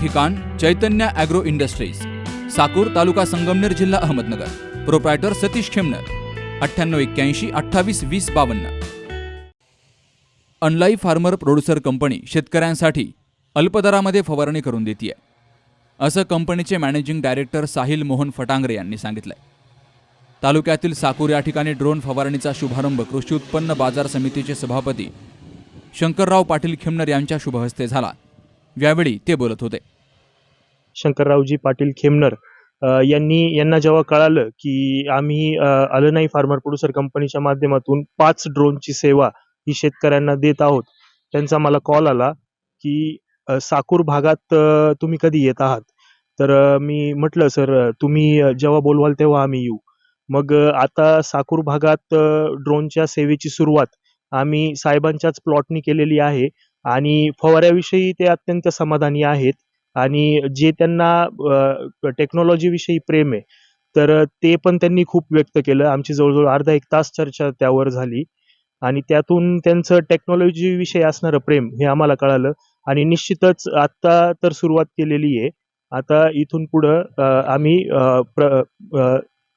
ठिकाण Chaitanya agro industries Sakur तालुका संगमनेर जिल्हा Ahmednagar. Proprietor Satish Khemnar. अठ्ठ्याण्णव एक्क्याऐंशी अठ्ठावीस वीस बावन्न. अनलाई फार्मर प्रोड्युसर कंपनी शेतकऱ्यांसाठी अल्पदरामध्ये फवारणी करून देते असं कंपनीचे मॅनेजिंग डायरेक्टर साहिल मोहन फटांगरे यांनी सांगितलंय. तालुक्यातील साकूर या ठिकाणी ड्रोन फवारणीचा शुभारंभ कृषी उत्पन्न बाजार समितीचे सभापती शंकरराव पाटील खिमनर यांच्या शुभहस्ते झाला. यावेळी ते बोलत होते. शंकररावजी पाटील खेमनर यांनी यांना जेव्हा कळालं की आम्ही आलं अलनाई फार्मर प्रोड्युसर कंपनीच्या माध्यमातून पाच ड्रोनची सेवा ही शेतकऱ्यांना देत आहोत त्यांचा मला कॉल आला की साकूर भागात तुम्ही कधी येत आहात? तर मी म्हटलं सर तुम्ही जेव्हा बोलवाल तेव्हा आम्ही येऊ. मग आता साकूर भागात ड्रोनच्या सेवेची सुरुवात आम्ही साहेबांच्याच प्लॉटनी केलेली आहे. आणि फवाऱ्याविषयी ते अत्यंत समाधानी आहेत. आणि जे त्यांना टेक्नॉलॉजी विषयी प्रेम आहे तर ते पण त्यांनी खूप व्यक्त केलं. आमची जवळजवळ अर्धा एक तास चर्चा त्यावर झाली. आणि त्यातून त्यांचं टेक्नॉलॉजी विषयी असणारं प्रेम हे आम्हाला कळालं. आणि निश्चितच आता तर सुरुवात केलेली आहे. आता इथून पुढं आम्ही प्र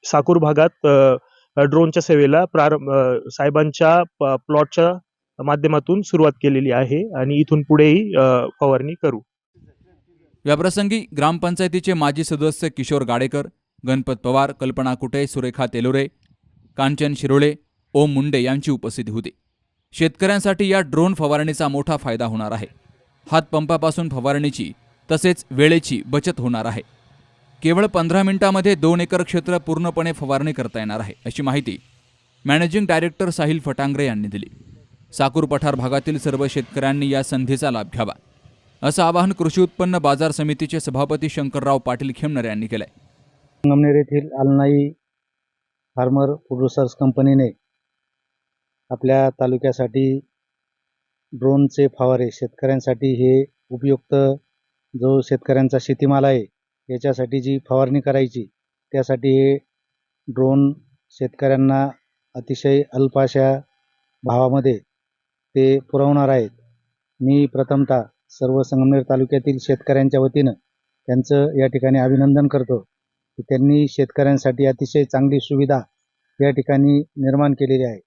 साकूर भागात ड्रोनच्या सेवेला प्रारंभ साहेबांच्या प्लॉटच्या माध्यमातून सुरुवात केलेली आहे आणि इथून पुढेही फवारणी करू. याप्रसंगी ग्रामपंचायतीचे माजी सदस्य किशोर गाडेकर गणपत पवार कल्पना कुटे सुरेखा तेलोरे कांचन शिरोळे ओम मुंडे यांची उपस्थिती होती. शेतकऱ्यांसाठी या ड्रोन फवारणीचा मोठा फायदा होणार आहे. हातपंपापासून फवारणीची तसेच वेळेची बचत होणार आहे. केवळ पंधरा मिनिटांमध्ये दोन एकर क्षेत्र पूर्णपणे फवारणी करता येणार आहे अशी माहिती मॅनेजिंग डायरेक्टर साहिल फटांगरे यांनी दिली. साकूर पठार भागातील सर्व शेतकऱ्यांनी या संधीचा लाभ घ्यावा. असं आवाहन कृषी उत्पन्न बाजार समितीचे सभापती शंकरराव पाटील खेमनर यांनी केलंय. संगमनेर येथील अलनाई फार्मर प्रोड्युसर्स कंपनीने आपल्या तालुक्यासाठी ड्रोनचे फवारे शेतकऱ्यांसाठी हे उपयुक्त जो शेतकऱ्यांचा शेतीमाल आहे याच्यासाठी जी फवारणी करायची त्यासाठी हे ड्रोन शेतकऱ्यांना अतिशय अल्पाशा भावामध्ये ते पुरवणार आहेत. मी प्रथमतः सर्व संगमनेर तालुक्यातील शेतकऱ्यांच्या वतीनं त्यांचं या ठिकाणी अभिनंदन करतो. की त्यांनी शेतकऱ्यांसाठी अतिशय चांगली सुविधा या ठिकाणी निर्माण केलेली आहे.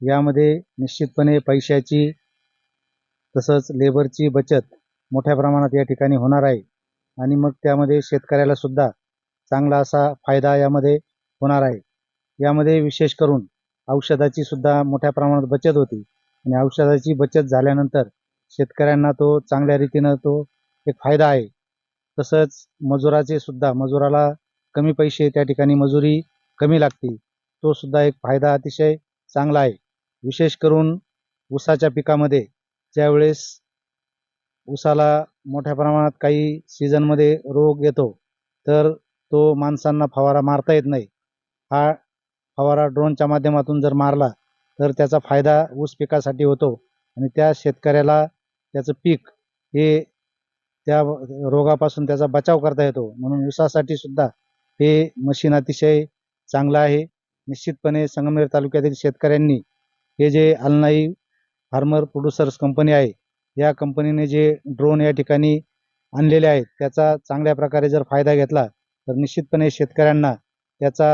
यामध्ये निश्चितपणे पैशाची तसंच लेबरची बचत मोठ्या प्रमाणात या ठिकाणी होणार आहे. आणि मग त्यामध्ये शेतकऱ्याला सुद्धा चांगला असा फायदा यामध्ये होणार आहे. यामध्ये विशेष करून औषधाची सुद्धा मोठ्या प्रमाणात बचत होती. आणि औषधाची बचत झाल्यानंतर शेतकऱ्यांना तो चांगल्या रीतीनं तो एक फायदा आहे. तसंच मजुराचे सुद्धा मजुराला कमी पैसे त्या ठिकाणी मजुरी कमी लागते. तो सुद्धा एक फायदा अतिशय चांगला आहे. विशेष करून ऊसाच्या पिकामध्ये ज्यावेळेस ऊसाला मोठ्या प्रमाणात काही सीझनमध्ये रोग येतो तर तो माणसांना फवारा मारता येत नाही. हा फवारा ड्रोनच्या माध्यमातून जर मारला तर त्याचा फायदा ऊस पिकासाठी होतो. आणि त्या शेतकऱ्याला त्याचं पीक हे त्या रोगापासून त्याचा बचाव करता येतो. म्हणून ऊसासाठी सुद्धा हे मशीन अतिशय चांगलं आहे. निश्चितपणे संगमनेर तालुक्यातील शेतकऱ्यांनी हे जे अलनाई फार्मर प्रोड्युसर्स कंपनी आहे या कंपनीने जे ड्रोन या ठिकाणी आणलेले आहेत त्याचा चांगल्या प्रकारे जर फायदा घेतला तर निश्चितपणे शेतकऱ्यांना त्याचा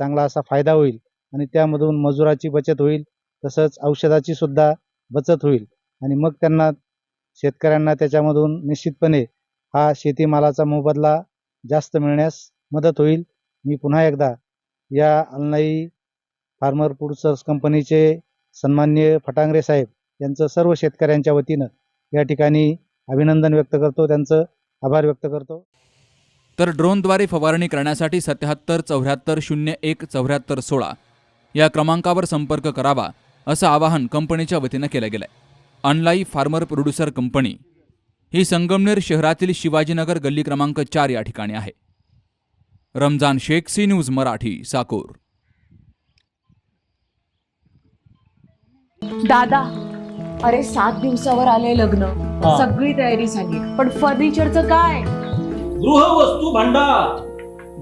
चांगला असा फायदा होईल. आणि त्यामधून मजुराची बचत होईल तसंच औषधाची सुद्धा बचत होईल. आणि मग त्यांना शेतकऱ्यांना त्याच्यामधून निश्चितपणे हा शेतीमालाचा मोबदला जास्त मिळण्यास मदत होईल. मी पुन्हा एकदा या अलनाई फार्मर प्रोड्युसर्स कंपनीचे सन्माननीय फटांगरे साहेब यांचं सर्व शेतकऱ्यांच्या वतीनं या ठिकाणी अभिनंदन व्यक्त करतो. त्यांचं आभार व्यक्त करतो. तर ड्रोनद्वारे फवारणी करण्यासाठी सत्याहत्तर चौऱ्याहत्तर शून्य एक चौऱ्याहत्तर सोळा या क्रमांकावर संपर्क करावा असं आवाहन कंपनीच्या वतीनं केलं गेलंय. अनलाई फार्मर प्रोड्युसर कंपनी ही संगमनेर शहरातील शिवाजीनगर गल्ली क्रमांक चार या ठिकाणी आहे. Ramzan Shaikh C news Marathi Sakor. दादा अरे सात दिवसावर आले लग्न. सगळी तयारी झाली. पण फर्निचरचं काय? गृहवस्तू भांडार.